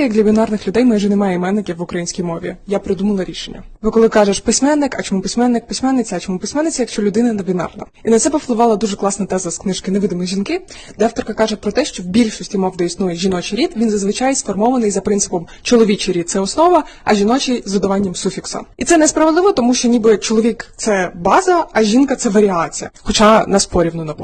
Як для бінарних людей майже немає іменників в українській мові. Я придумала рішення. Бо коли кажеш письменник, а чому письменник, письменниця, а чому письменниця, якщо людина не бінарна? І на це повпливала дуже класна теза з книжки Невидимі жінки, де авторка каже про те, що в більшості мов, де існує жіночий рід, він зазвичай сформований за принципом чоловічий рід це основа, а жіночий з додаванням суфікса. І це несправедливо, тому що ніби чоловік це база, а жінка це варіація. Хоча нас порівну на.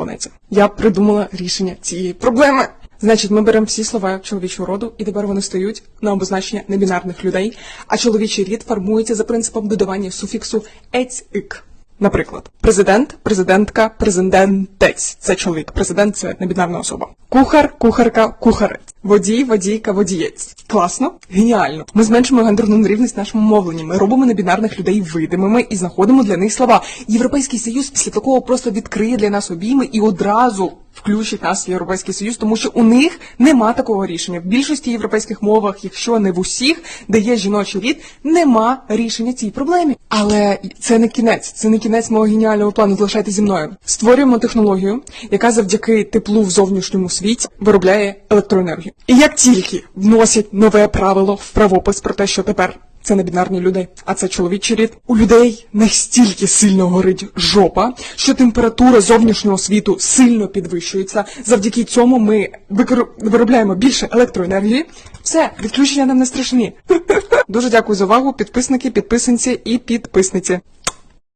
Я придумала рішення цієї проблеми. Значить, ми беремо всі слова чоловічого роду, і тепер вони стають на обозначення небінарних людей, а чоловічий рід формується за принципом додавання суфіксу ець-ик. Наприклад, президент, президентка, президентець це чоловік, президент це небінарна особа. Кухар, кухарка, кухарець. Водій, водійка, водієць. Класно, геніально. Ми зменшимо гендерну нерівність в нашому мовленні. Ми робимо небінарних людей видимими і знаходимо для них слова. Європейський союз після такого просто відкриє для нас обійми і одразу включить нас в європейський союз, тому що у них нема такого рішення. В більшості європейських мовах, якщо не в усіх, де є жіночий рід, нема рішення цій проблемі. Але це не кінець, це не кінець мого геніального плану. Залишайте зі мною. Створюємо технологію, яка завдяки теплу в зовнішньому світі виробляє електроенергію. І як тільки вносять нове правило в правопис про те, що тепер це не бінарні люди, а це чоловічий рід. У людей настільки сильно горить жопа, що температура зовнішнього світу сильно підвищується. Завдяки цьому ми викор... виробляємо більше електроенергії. Все, відключення нам не страшні. Дуже дякую за увагу, підписники, підписанці і підписниці.